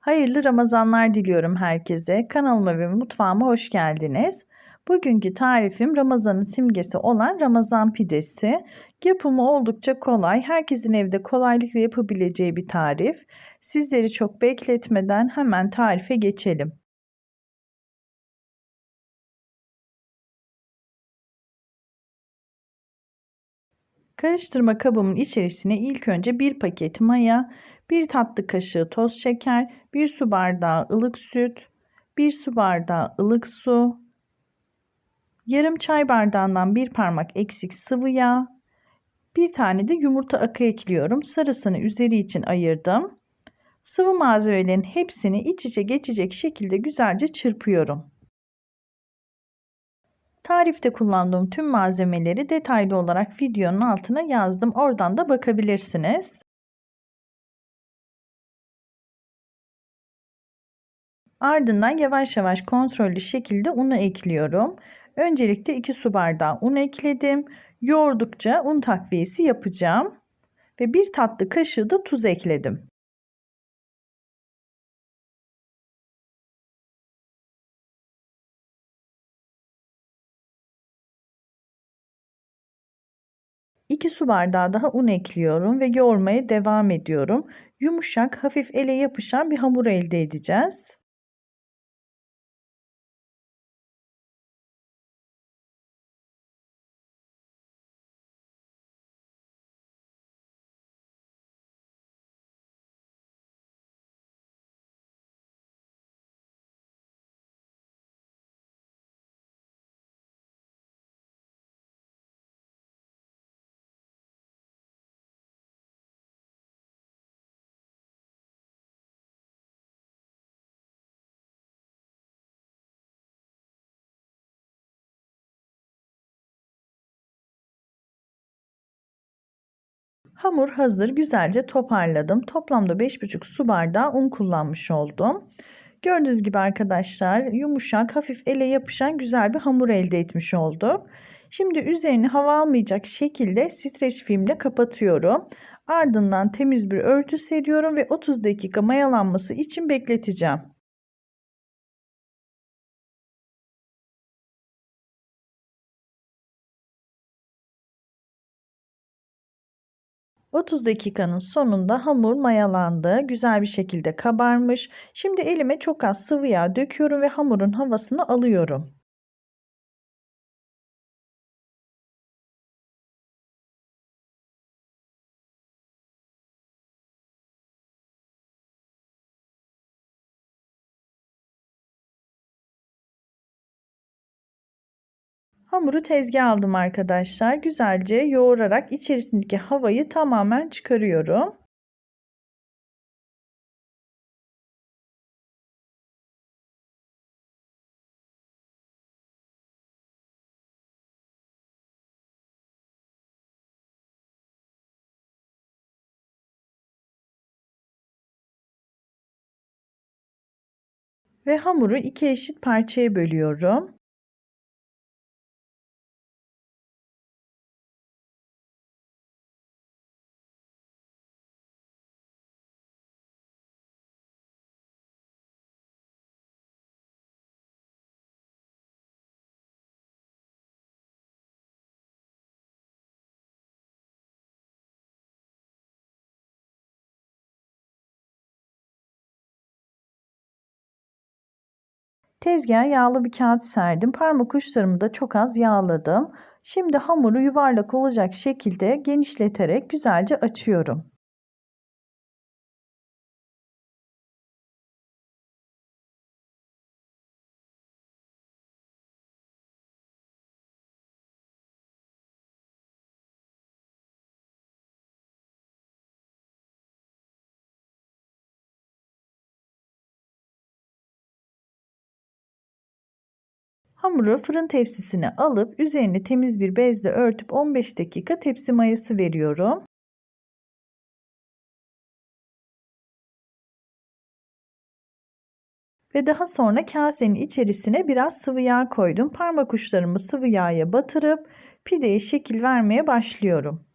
Hayırlı Ramazanlar diliyorum herkese. Kanalıma ve mutfağıma hoş geldiniz. Bugünkü tarifim Ramazan'ın simgesi olan Ramazan pidesi. Yapımı oldukça kolay. Herkesin evde kolaylıkla yapabileceği bir tarif. Sizleri çok bekletmeden hemen tarife geçelim. Karıştırma kabımın içerisine ilk önce bir paket maya, 1 tatlı kaşığı toz şeker, 1 su bardağı ılık süt, 1 su bardağı ılık su, yarım çay bardağından bir parmak eksik sıvı yağ, bir tane de yumurta akı ekliyorum. Sarısını üzeri için ayırdım. Sıvı malzemelerin hepsini iç içe geçecek şekilde güzelce çırpıyorum. Tarifte kullandığım tüm malzemeleri detaylı olarak videonun altına yazdım. Oradan da bakabilirsiniz. Ardından yavaş yavaş kontrollü şekilde unu ekliyorum. Öncelikle 2 su bardağı un ekledim. Yoğurdukça un takviyesi yapacağım. Ve 1 tatlı kaşığı da tuz ekledim. 2 su bardağı daha un ekliyorum ve yoğurmaya devam ediyorum. Yumuşak, hafif ele yapışan bir hamur elde edeceğiz. Hamur hazır. Güzelce toparladım. Toplamda 5,5 su bardağı un kullanmış oldum. Gördüğünüz gibi arkadaşlar yumuşak, hafif ele yapışan güzel bir hamur elde etmiş olduk. Şimdi üzerini hava almayacak şekilde streç filmle kapatıyorum. Ardından temiz bir örtü seriyorum ve 30 dakika mayalanması için bekleteceğim. 30 dakikanın sonunda hamur mayalandı. Güzel bir şekilde kabarmış. Şimdi elime çok az sıvı yağ döküyorum ve hamurun havasını alıyorum. Hamuru tezgah aldım arkadaşlar. Güzelce yoğurarak içerisindeki havayı tamamen çıkarıyorum. Ve hamuru iki eşit parçaya bölüyorum. Tezgaha yağlı bir kağıt serdim. Parmak uçlarımı da çok az yağladım. Şimdi hamuru yuvarlak olacak şekilde genişleterek güzelce açıyorum. Hamuru fırın tepsisine alıp üzerini temiz bir bezle örtüp 15 dakika tepsi mayası veriyorum. Ve daha sonra kasenin içerisine biraz sıvı yağ koydum. Parmak uçlarımı sıvı yağa batırıp pideye şekil vermeye başlıyorum.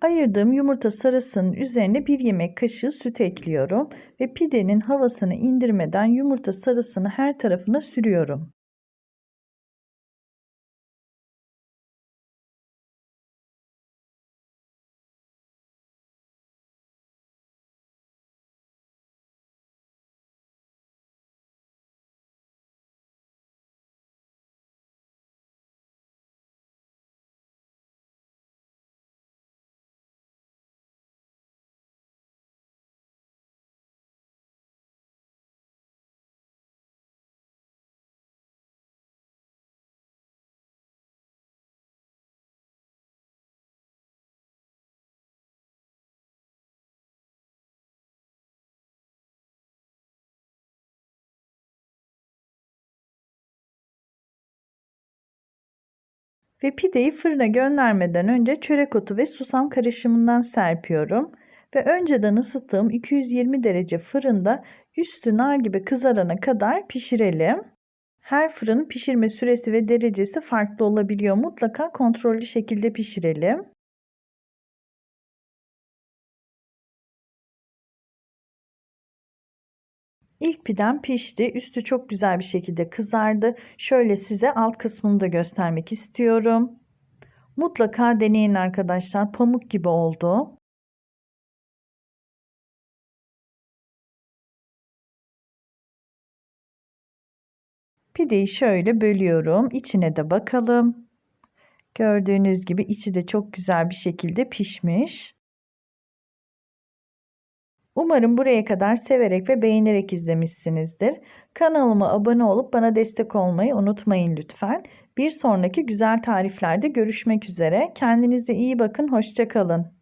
Ayırdığım yumurta sarısının üzerine bir yemek kaşığı süt ekliyorum ve pidenin havasını indirmeden yumurta sarısını her tarafına sürüyorum. Ve pideyi fırına göndermeden önce çörek otu ve susam karışımından serpiyorum. Ve önceden ısıttığım 220 derece fırında üstü nar gibi kızarana kadar pişirelim. Her fırının pişirme süresi ve derecesi farklı olabiliyor. Mutlaka kontrollü şekilde pişirelim. İlk pidem pişti. Üstü çok güzel bir şekilde kızardı. Şöyle size alt kısmını da göstermek istiyorum. Mutlaka deneyin arkadaşlar. Pamuk gibi oldu. Pideyi şöyle bölüyorum. İçine de bakalım. Gördüğünüz gibi içi de çok güzel bir şekilde pişmiş. Umarım buraya kadar severek ve beğenerek izlemişsinizdir. Kanalıma abone olup bana destek olmayı unutmayın lütfen. Bir sonraki güzel tariflerde görüşmek üzere. Kendinize iyi bakın, hoşçakalın.